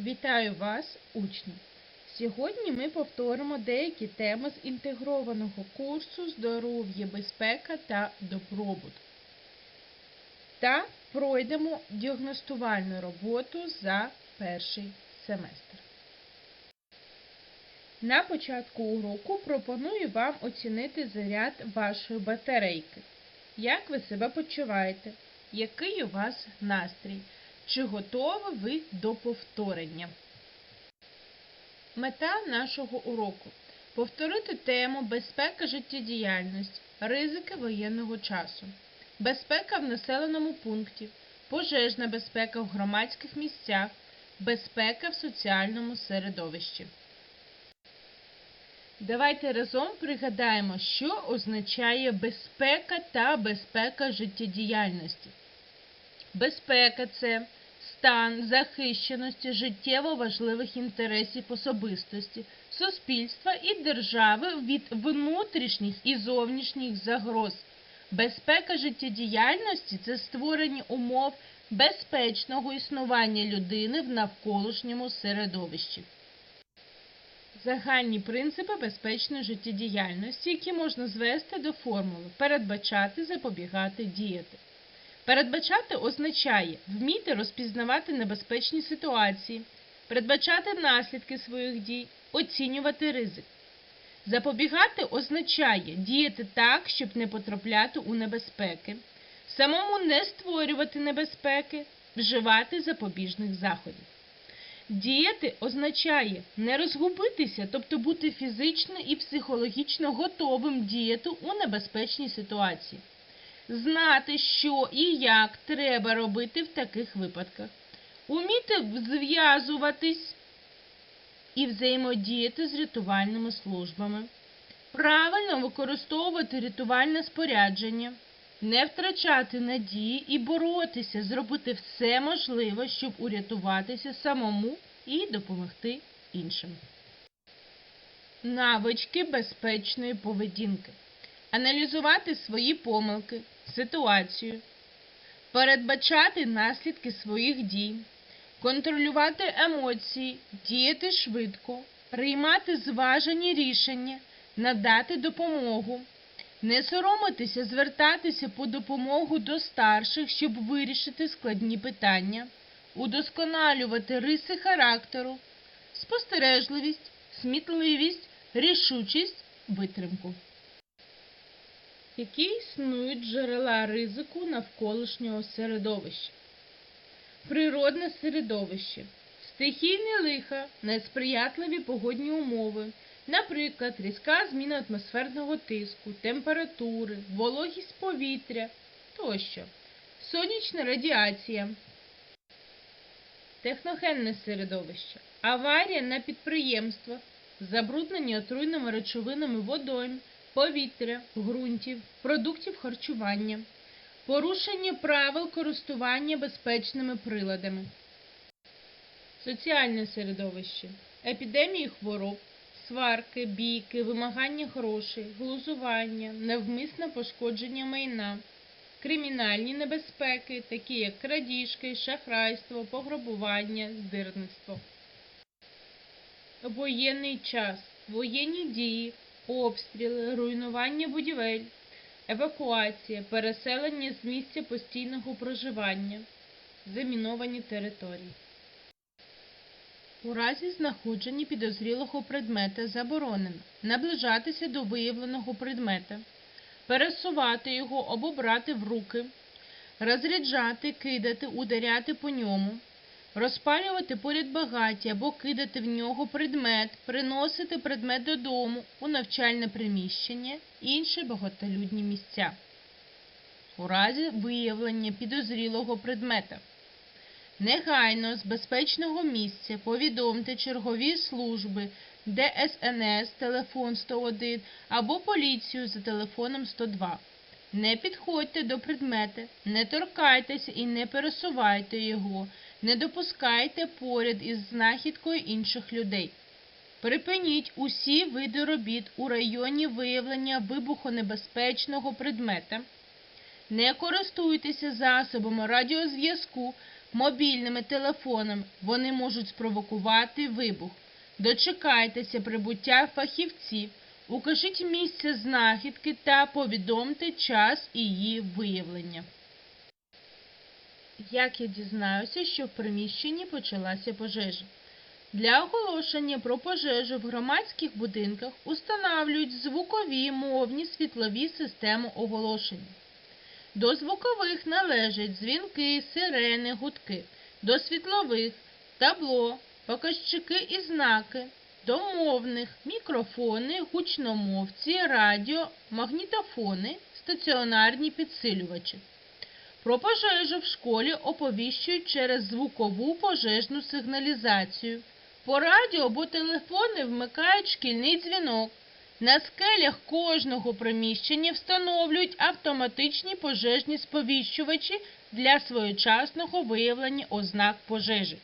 Вітаю вас, учні! Сьогодні ми повторимо деякі теми з інтегрованого курсу Здоров'я, безпека та добробут. Та пройдемо діагностувальну роботу за перший семестр. На початку уроку пропоную вам оцінити заряд вашої батарейки. Як ви себе почуваєте? Який у вас настрій? Чи готові ви до повторення? Мета нашого уроку повторити тему безпека життєдіяльності, ризики воєнного часу, безпека в населеному пункті, пожежна безпека в громадських місцях, безпека в соціальному середовищі. Давайте разом пригадаємо, що означає безпека та безпека життєдіяльності. Безпека це стан захищеності життєво важливих інтересів особистості, суспільства і держави від внутрішніх і зовнішніх загроз. Безпека життєдіяльності це створення умов безпечного існування людини в навколишньому середовищі. Загальні принципи безпечної життєдіяльності, які можна звести до формули передбачати, запобігати, діяти. Передбачати означає вміти розпізнавати небезпечні ситуації, передбачати наслідки своїх дій, оцінювати ризик. Запобігати означає діяти так, щоб не потрапляти у небезпеки, самому не створювати небезпеки, вживати запобіжних заходів. Діяти означає не розгубитися, тобто бути фізично і психологічно готовим діяти у небезпечній ситуації знати, що і як треба робити в таких випадках, уміти зв'язуватись і взаємодіяти з рятувальними службами, правильно використовувати рятувальне спорядження, не втрачати надії і боротися, зробити все можливе, щоб урятуватися самому і допомогти іншим. Навички безпечної поведінки. Аналізувати свої помилки, ситуацію, передбачати наслідки своїх дій, контролювати емоції, діяти швидко, приймати зважені рішення, надати допомогу, не соромитися, звертатися по допомогу до старших, щоб вирішити складні питання, удосконалювати риси характеру, спостережливість, смітливість, рішучість, витримку. Які існують джерела ризику навколишнього середовища? Природне середовище, стихійне лиха, несприятливі погодні умови, наприклад, різка зміна атмосферного тиску, температури, вологість повітря тощо, сонячна радіація, техногенне середовище, аварія на підприємствах, забруднення отруйними речовинами водойм, повітря, ґрунтів, продуктів харчування, порушення правил користування безпечними приладами, соціальне середовище, епідемії хвороб, сварки, бійки, вимагання грошей, глузування, невмисне пошкодження майна, кримінальні небезпеки, такі як крадіжки, шахрайство, пограбування, здирництво. Воєнний час, воєнні дії, обстріли, руйнування будівель, евакуація, переселення з місця постійного проживання, заміновані території. У разі знаходження підозрілого предмета заборонено наближатися до виявленого предмета, пересувати його або брати в руки, розряджати, кидати, ударяти по ньому, розпалювати поряд багаття або кидати в нього предмет, приносити предмет додому у навчальне приміщення, інші багатолюдні місця. У разі виявлення підозрілого предмета. Негайно з безпечного місця повідомте чергові служби ДСНС, телефон 101 або поліцію за телефоном 102. Не підходьте до предмета, не торкайтеся і не пересувайте його, не допускайте поряд із знахідкою інших людей. Припиніть усі види робіт у районі виявлення вибухонебезпечного предмета. Не користуйтеся засобами радіозв'язку, мобільними телефонами, вони можуть спровокувати вибух. Дочекайтеся прибуття фахівців, укажіть місце знахідки та повідомте час її виявлення. Як я дізнаюся, що в приміщенні почалася пожежа? Для оголошення про пожежу в громадських будинках установлюють звукові, мовні, світлові системи оголошення. До звукових належать дзвінки, сирени, гудки, до світлових табло, показчики і знаки, до мовних мікрофони, гучномовці, радіо, магнітофони, стаціонарні підсилювачі. Про пожежу в школі оповіщують через звукову пожежну сигналізацію. По радіо або телефони вмикають шкільний дзвінок. На скелях кожного приміщення встановлюють автоматичні пожежні сповіщувачі для своєчасного виявлення ознак пожежі.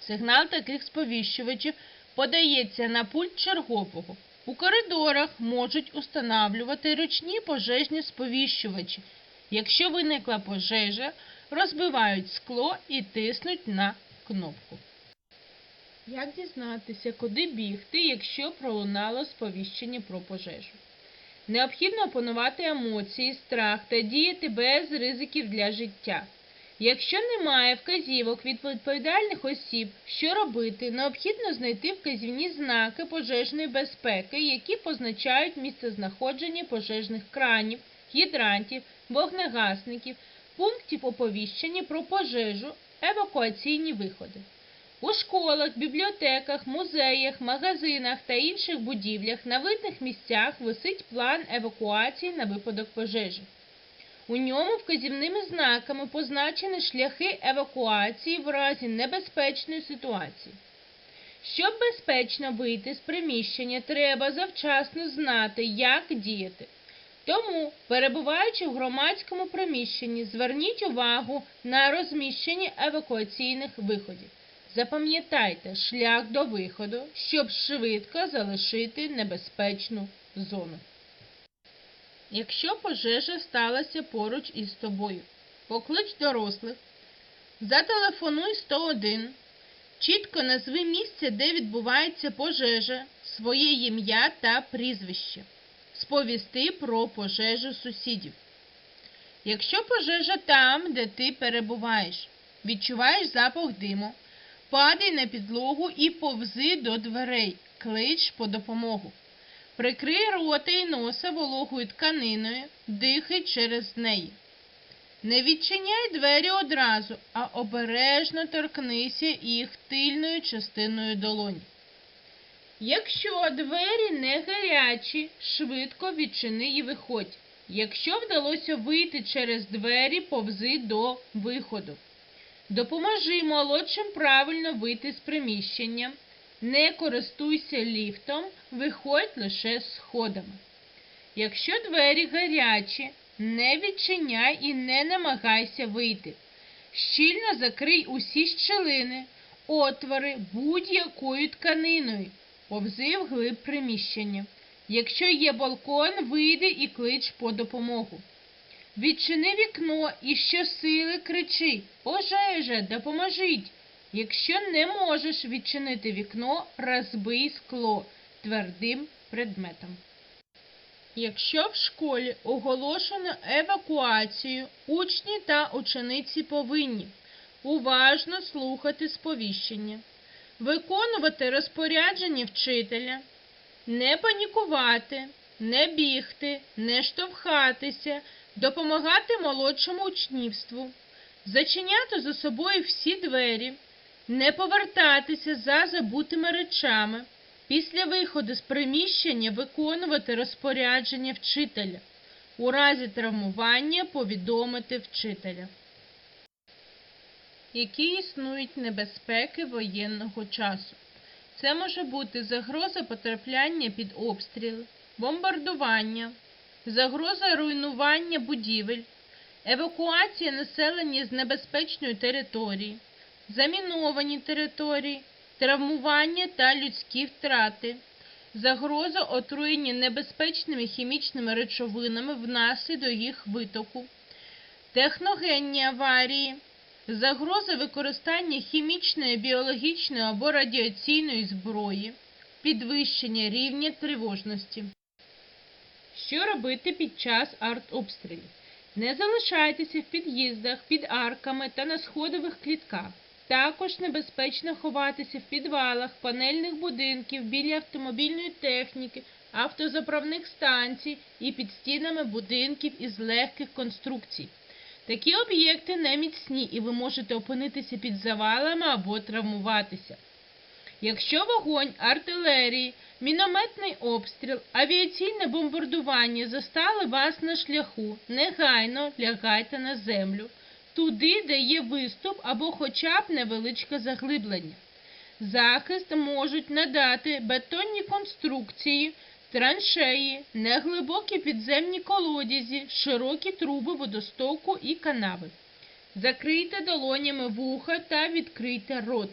Сигнал таких сповіщувачів подається на пульт чергового. У коридорах можуть установлювати ручні пожежні сповіщувачі. Якщо виникла пожежа, розбивають скло і тиснуть на кнопку. Як дізнатися, куди бігти, якщо пролунало сповіщення про пожежу? Необхідно опанувати емоції, страх та діяти без ризиків для життя. Якщо немає вказівок від відповідальних осіб, що робити, необхідно знайти вказівні знаки пожежної безпеки, які позначають місцезнаходження пожежних кранів, гідрантів, вогнегасників, пунктів оповіщення про пожежу, евакуаційні виходи. У школах, бібліотеках, музеях, магазинах та інших будівлях на видних місцях висить план евакуації на випадок пожежі. У ньому вказівними знаками позначені шляхи евакуації в разі небезпечної ситуації. Щоб безпечно вийти з приміщення, треба завчасно знати, як діяти. Тому, перебуваючи в громадському приміщенні, зверніть увагу на розміщення евакуаційних виходів. Запам'ятайте шлях до виходу, щоб швидко залишити небезпечну зону. Якщо пожежа сталася поруч із тобою, поклич дорослих, зателефонуй 101, чітко назви місце, де відбувається пожежа, своє ім'я та прізвище. Сповісти про пожежу сусідів. Якщо пожежа там, де ти перебуваєш, відчуваєш запах диму, падай на підлогу і повзи до дверей, клич по допомогу. Прикрий рота і носа вологою тканиною, дихай через неї. Не відчиняй двері одразу, а обережно торкнися їх тильною частиною долоні. Якщо двері не гарячі, швидко відчини і виходь. Якщо вдалося вийти через двері, повзи до виходу. Допоможи молодшим правильно вийти з приміщення. Не користуйся ліфтом, виходь лише сходами. Якщо двері гарячі, не відчиняй і не намагайся вийти. Щільно закрий усі щілини, отвори будь-якою тканиною, повзи вглиб приміщення. Якщо є балкон, вийди і клич по допомогу. Відчини вікно і щосили кричи Пожежа, допоможіть! Якщо не можеш відчинити вікно, розбий скло твердим предметом. Якщо в школі оголошено евакуацію, учні та учениці повинні уважно слухати сповіщення, виконувати розпорядження вчителя, не панікувати, не бігти, не штовхатися, допомагати молодшому учнівству, зачиняти за собою всі двері, не повертатися за забутими речами, після виходу з приміщення виконувати розпорядження вчителя, у разі травмування повідомити вчителя. Які існують небезпеки воєнного часу? Це може бути загроза потрапляння під обстріл, бомбардування, загроза руйнування будівель, евакуація населення з небезпечної території, заміновані території, травмування та людські втрати, загроза отруєння небезпечними хімічними речовинами внаслідок їх витоку, техногенні аварії, Загроза використання хімічної, біологічної або радіаційної зброї, підвищення рівня тривожності. Що робити під час артобстрілів? Не залишайтеся в під'їздах, під арками та на сходових клітках. Також небезпечно ховатися в підвалах, панельних будинків, біля автомобільної техніки, автозаправних станцій і під стінами будинків із легких конструкцій. Такі об'єкти не міцні і ви можете опинитися під завалами або травмуватися. Якщо вогонь артилерії, мінометний обстріл, авіаційне бомбардування застали вас на шляху, негайно лягайте на землю, туди, де є виступ або хоча б невеличке заглиблення. Захист можуть надати бетонні конструкції, траншеї, неглибокі підземні колодязі, широкі труби водостоку і канави. Закрийте долонями вуха та відкрийте рот.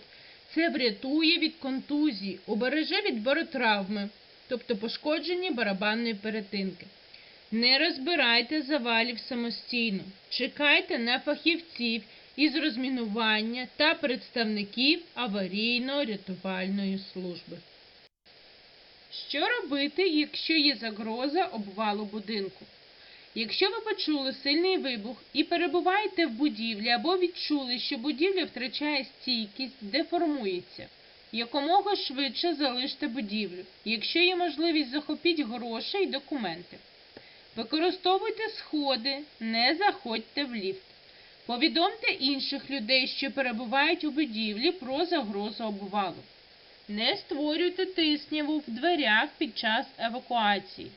Це врятує від контузії, убереже від баротравми, тобто пошкодження барабанної перетинки. Не розбирайте завалів самостійно. Чекайте на фахівців із розмінування та представників аварійно-рятувальної служби. Що робити, якщо є загроза обвалу будинку? Якщо ви почули сильний вибух і перебуваєте в будівлі або відчули, що будівля втрачає стійкість, деформується, якомога швидше залиште будівлю. Якщо є можливість, захопіть гроші і документи. Використовуйте сходи, не заходьте в ліфт. Повідомте інших людей, що перебувають у будівлі про загрозу обвалу. Не створюйте тисняву в дверях під час евакуації.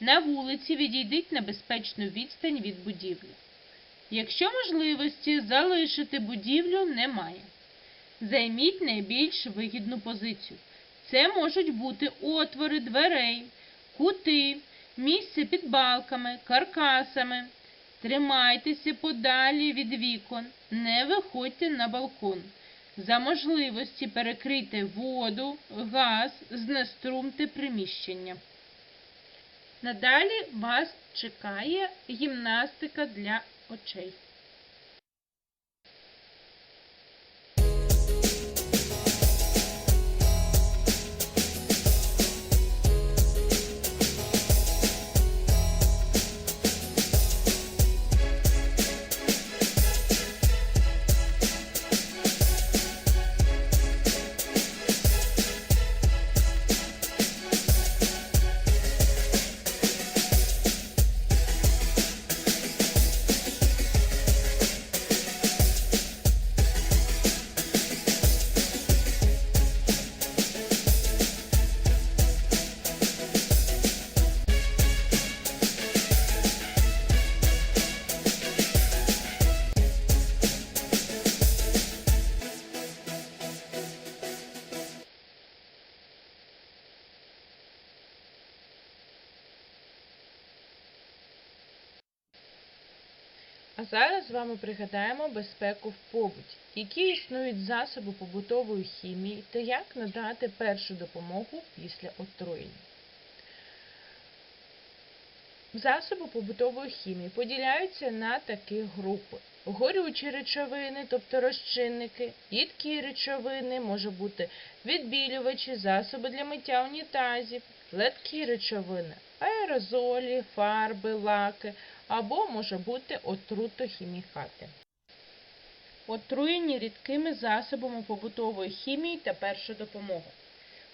На вулиці відійдіть на безпечну відстань від будівлі. Якщо можливості залишити будівлю немає. Займіть найбільш вигідну позицію. Це можуть бути отвори дверей, кути, місце під балками, каркасами. Тримайтеся подалі від вікон, не виходьте на балкон. За можливості перекрити воду, газ, знеструмте приміщення. Надалі вас чекає гімнастика для очей. Вами пригадаємо безпеку в побуті, які існують засоби побутової хімії та як надати першу допомогу після отруєння. Засоби побутової хімії поділяються на такі групи. Горючі речовини, тобто розчинники, їдкі речовини, може бути відбілювачі, засоби для миття унітазів, ледкі речовини, аерозолі, фарби, лаки або може бути отрутохімікати. Отруєні рідкими засобами побутової хімії та перша допомога.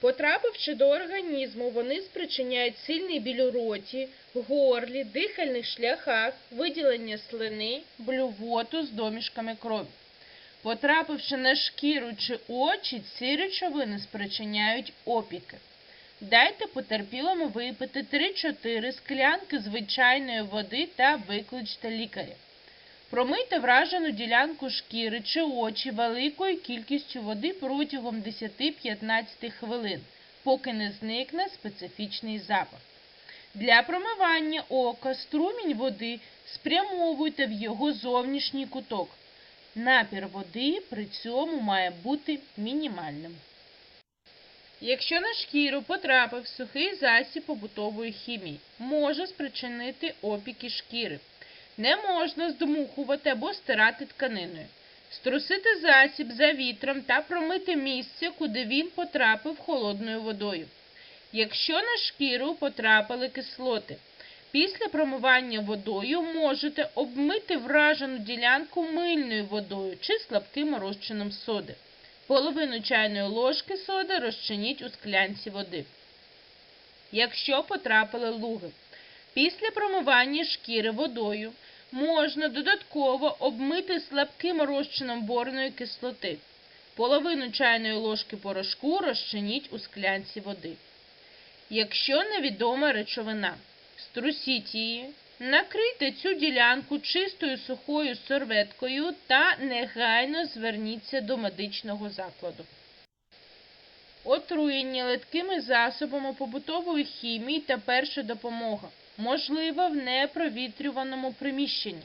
Потрапивши до організму, вони спричиняють сильний біль у роті, горлі, дихальних шляхах, виділення слини, блювоту з домішками крові. Потрапивши на шкіру чи очі, ці речовини спричиняють опіки. Дайте потерпілому випити 3-4 склянки звичайної води та викличте лікаря. Промийте вражену ділянку шкіри чи очі великою кількістю води протягом 10-15 хвилин, поки не зникне специфічний запах. Для промивання ока струмінь води спрямовуйте в його зовнішній куток. Напір води при цьому має бути мінімальним. Якщо на шкіру потрапив сухий засіб побутової хімії, може спричинити опіки шкіри. Не можна здмухувати або стирати тканиною. Струсити засіб за вітром та промити місце, куди він потрапив холодною водою. Якщо на шкіру потрапили кислоти, після промивання водою можете обмити вражену ділянку мильною водою чи слабким розчином соди. Половину чайної ложки соди розчиніть у склянці води. Якщо потрапили луги, після промивання шкіри водою можна додатково обмити слабким розчином борної кислоти. Половину чайної ложки порошку розчиніть у склянці води. Якщо невідома речовина, струсіть її, накрийте цю ділянку чистою сухою серветкою та негайно зверніться до медичного закладу. Отруєння литкими засобами побутової хімії та перша допомога. Можливо в непровітрюваному приміщенні.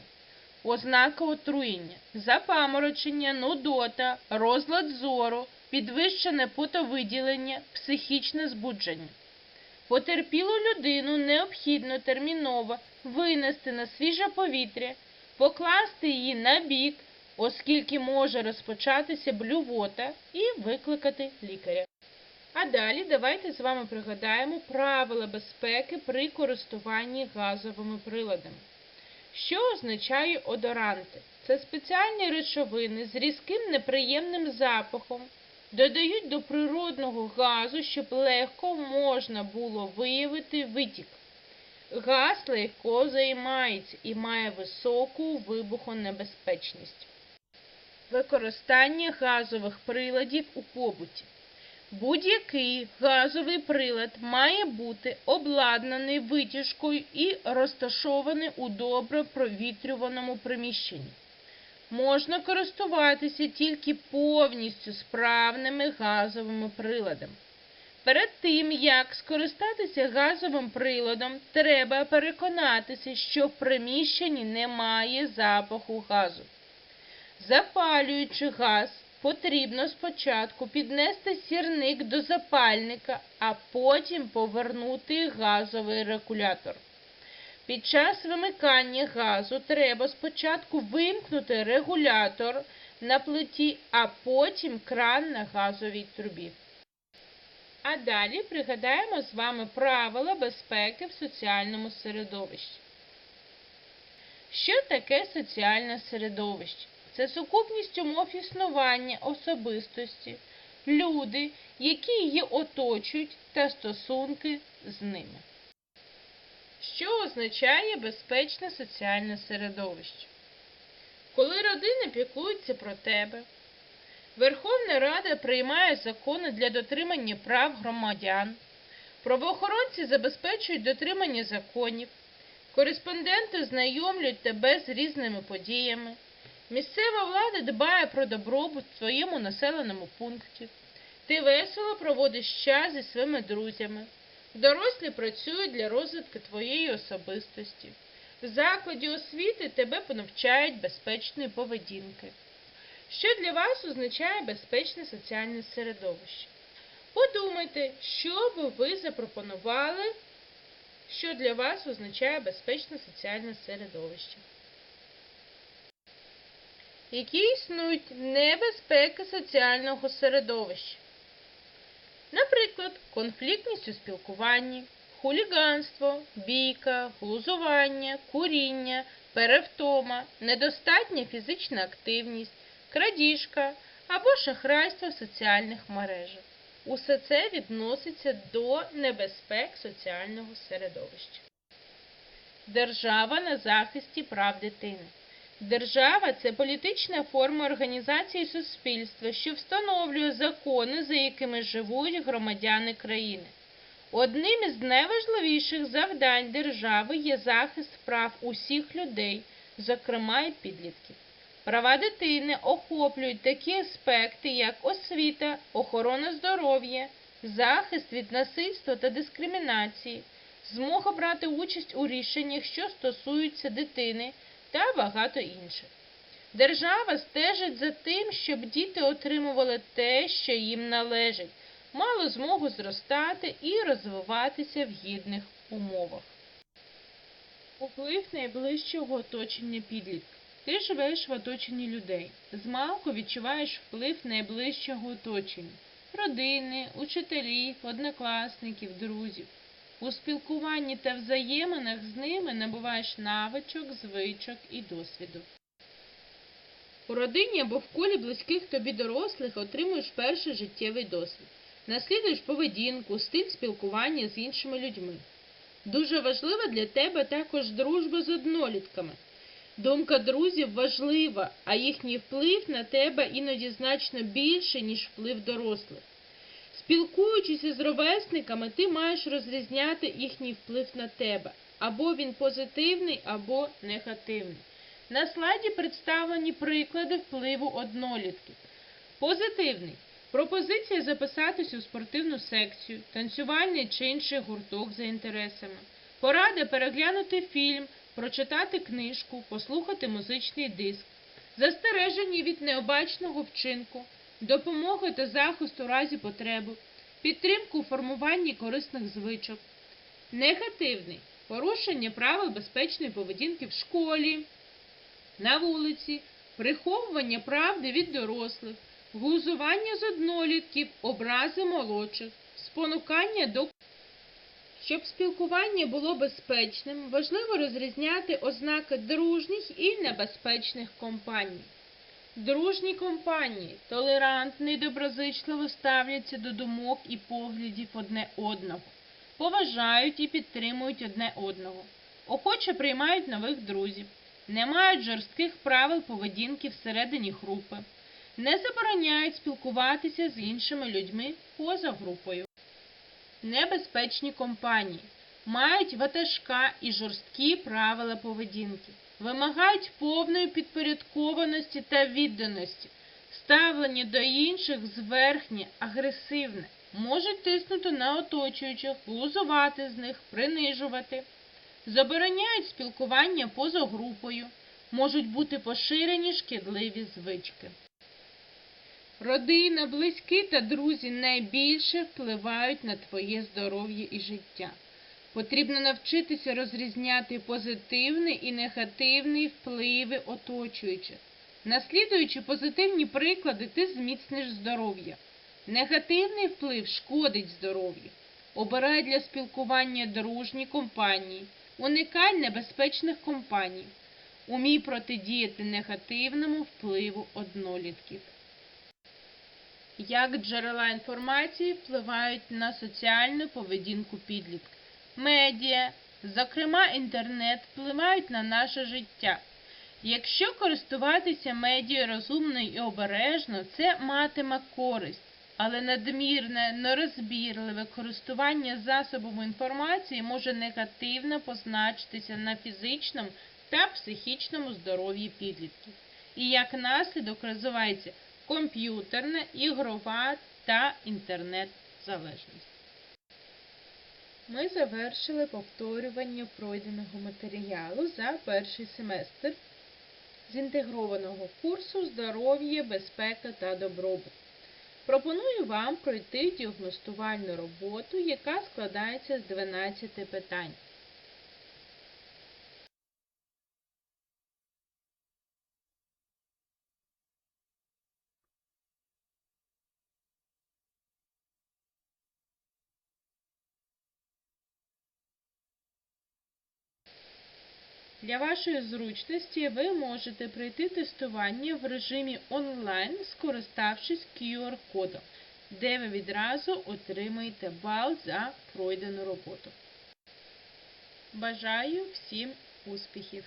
Ознака отруєння, запаморочення, нудота, розлад зору, підвищене потовиділення, психічне збудження. Потерпілу людину необхідно терміново винести на свіже повітря, покласти її на бік, оскільки може розпочатися блювота, і викликати лікаря. А далі давайте з вами пригадаємо правила безпеки при користуванні газовими приладами. Що означає одоранти? Це спеціальні речовини з різким неприємним запахом, додають до природного газу, щоб легко можна було виявити витік. Газ легко займається і має високу вибухонебезпечність. Використання газових приладів у побуті. Будь-який газовий прилад має бути обладнаний витяжкою і розташований у добре провітрюваному приміщенні. Можна користуватися тільки повністю справними газовими приладами. Перед тим, як скористатися газовим приладом, треба переконатися, що в приміщенні немає запаху газу. Запалюючи газ, потрібно спочатку піднести сірник до запальника, а потім повернути газовий регулятор. Під час вимикання газу треба спочатку вимкнути регулятор на плиті, а потім кран на газовій трубі. А далі пригадаємо з вами правила безпеки в соціальному середовищі. Що таке соціальне середовище? Це сукупність умов існування особистості, люди, які її оточують, та стосунки з ними. Що означає безпечне соціальне середовище? Коли родини піклуються про тебе, Верховна Рада приймає закони для дотримання прав громадян, правоохоронці забезпечують дотримання законів, кореспонденти знайомлять тебе з різними подіями, місцева влада дбає про добробут в своєму населеному пункті, ти весело проводиш час зі своїми друзями. Дорослі працюють для розвитку твоєї особистості. В закладі освіти тебе понавчають безпечної поведінки. Що для вас означає безпечне соціальне середовище? Подумайте, що би ви запропонували, що для вас означає безпечне соціальне середовище. Які існують небезпеки соціального середовища? Наприклад, конфліктність у спілкуванні, хуліганство, бійка, глузування, куріння, перевтома, недостатня фізична активність, крадіжка або шахрайство в соціальних мережах. Усе це відноситься до небезпек соціального середовища. Держава на захисті прав дитини. Держава це політична форма організації суспільства, що встановлює закони, за якими живуть громадяни країни. Одним із найважливіших завдань держави є захист прав усіх людей, зокрема й підлітків. Права дитини охоплюють такі аспекти, як освіта, охорона здоров'я, захист від насильства та дискримінації, змога брати участь у рішеннях, що стосуються дитини, та багато інших. Держава стежить за тим, щоб діти отримували те, що їм належить, мали змогу зростати і розвиватися в гідних умовах. Вплив найближчого оточення підлітка. Ти живеш в оточенні людей. Змалку відчуваєш вплив найближчого оточення родини, учителів, однокласників, друзів. У спілкуванні та взаєминах з ними набуваєш навичок, звичок і досвіду. У родині або в колі близьких тобі дорослих отримуєш перший життєвий досвід. Наслідуєш поведінку, стиль спілкування з іншими людьми. Дуже важлива для тебе також дружба з однолітками. Думка друзів важлива, а їхній вплив на тебе іноді значно більше, ніж вплив дорослих. Спілкуючись із ровесниками, ти маєш розрізняти їхній вплив на тебе. Або він позитивний, або негативний. На слайді представлені приклади впливу однолітків. Позитивний. Пропозиція записатись у спортивну секцію, танцювальний чи інший гурток за інтересами. Порада переглянути фільм, прочитати книжку, послухати музичний диск. Застереження від необачного вчинку, допомоги та захист у разі потреби, підтримку у формуванні корисних звичок. Негативний. Порушення правил безпечної поведінки в школі, на вулиці, приховування правди від дорослих, глузування з однолітків, образи молодших, спонукання до щоб спілкування було безпечним, важливо розрізняти ознаки дружніх і небезпечних компаній. Дружні компанії толерантно і доброзичливо ставляться до думок і поглядів одне одного, поважають і підтримують одне одного, охоче приймають нових друзів, не мають жорстких правил поведінки всередині групи, не забороняють спілкуватися з іншими людьми поза групою. Небезпечні компанії мають ватажка і жорсткі правила поведінки, вимагають повної підпорядкованості та відданості, ставлення до інших зверхнє, агресивне, можуть тиснути на оточуючих, глузувати з них, принижувати, забороняють спілкування поза групою, можуть бути поширені шкідливі звички. Родина, близькі та друзі найбільше впливають на твоє здоров'я і життя. Потрібно навчитися розрізняти позитивний і негативний впливи оточуючих. Наслідуючи позитивні приклади, ти зміцниш здоров'я. Негативний вплив шкодить здоров'ю. Обирай для спілкування дружні компанії, уникай небезпечних компаній. Умій протидіяти негативному впливу однолітків. Як джерела інформації впливають на соціальну поведінку підлітка. Медіа, зокрема інтернет, впливають на наше життя. Якщо користуватися медіа розумно і обережно, це матиме користь, але надмірне, нерозбірливе користування засобами інформації може негативно позначитися на фізичному та психічному здоров'ї підлітків. І як наслідок розвивається комп'ютерна, ігрова та інтернет-залежність. Ми завершили повторювання пройденого матеріалу за перший семестр з інтегрованого курсу Здоров'я, безпека та добробут. Пропоную вам пройти діагностувальну роботу, яка складається з 12 питань. Для вашої зручності ви можете пройти тестування в режимі онлайн, скориставшись QR-кодом, де ви відразу отримаєте бал за пройдену роботу. Бажаю всім успіхів!